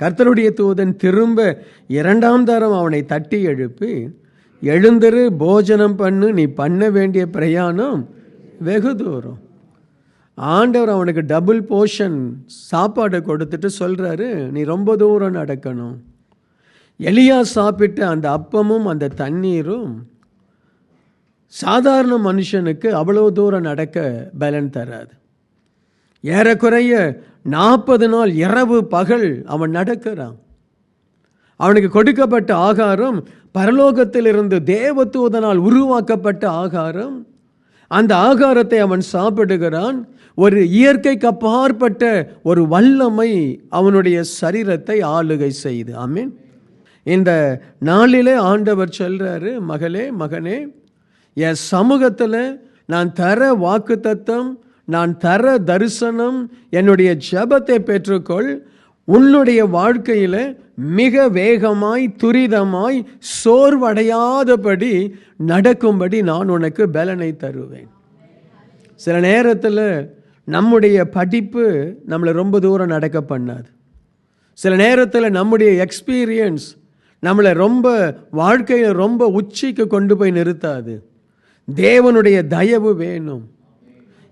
கர்த்தருடைய தூதன் திரும்ப இரண்டாம் தரம் அவனை தட்டி எழுப்பி எழுந்திரு போஜனம் பண்ணு நீ பண்ண வேண்டிய பிரயாணம் வெகு தூரம். ஆண்டவர் அவனுக்கு டபுள் போர்ஷன் சாப்பாடு கொடுத்துட்டு சொல்கிறாரு நீ ரொம்ப தூரம் நடக்கணும். எலியா சாப்பிட்ட அந்த அப்பமும் அந்த தண்ணீரும் சாதாரண மனுஷனுக்கு அவ்வளோ தூரம் நடக்க பலன் தராது. ஏறக்குறைய நாற்பது நாள் இரவு பகல் அவன் நடக்கிறான். அவனுக்கு கொடுக்கப்பட்ட ஆகாரம் பரலோகத்திலிருந்து தேவதூதனால் உருவாக்கப்பட்ட ஆகாரம். அந்த ஆகாரத்தை அவன் சாப்பிடுகிறான். ஒரு இயற்கைக்கு அப்பாற்பட்ட ஒரு வல்லமை அவனுடைய சரீரத்தை ஆளுகை செய்து. ஆமீன். இந்த நாளிலே ஆண்டவர் சொல்றாரு மகளே மகனே என் சமூகத்தில் நான் தர வாக்கு தத்தம் நான் தர தரிசனம் என்னுடைய ஜபத்தை பெற்றுக்கொள் உன்னுடைய வாழ்க்கையில் மிக வேகமாய் துரிதமாய் சோர்வடையாதபடி நடக்கும்படி நான் உனக்கு பலனை தருவேன். சில நேரத்தில் நம்முடைய படிப்பு நம்மளை ரொம்ப தூரம் நடக்க பண்ணாது. சில நேரத்தில் நம்முடைய எக்ஸ்பீரியன்ஸ் நம்மளை ரொம்ப வாழ்க்கையில் ரொம்ப உச்சிக்கு கொண்டு போய் நிறுத்தாது. தேவனுடைய தயவு வேணும்.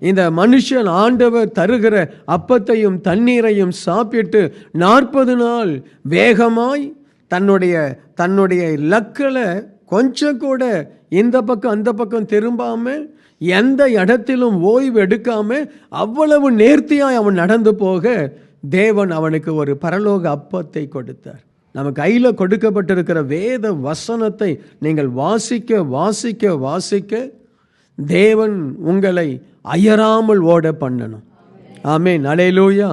இந்த மனுஷன் ஆண்டவர் தருகிற அப்பத்தையும் தண்ணீரையும் சாப்பிட்டு நாற்பது நாள் வேகமாய் தன்னுடைய தன்னுடைய லக்கில் கொஞ்சம் கூட இந்த பக்கம் அந்த பக்கம் திரும்பாமல் எந்த இடத்திலும் ஓய்வு எடுக்காம அவ்வளவு நேர்த்தியாய் அவன் நடந்து போக தேவன் அவனுக்கு ஒரு பரலோக அப்பத்தை கொடுத்தார். நம்ம கையில் கொடுக்கப்பட்டிருக்கிற வேத வசனத்தை நீங்கள் வாசிக்க வாசிக்க வாசிக்க தேவன் உங்களை அயராமல் ஓட பண்ணணும். ஆமே நலையிலூயா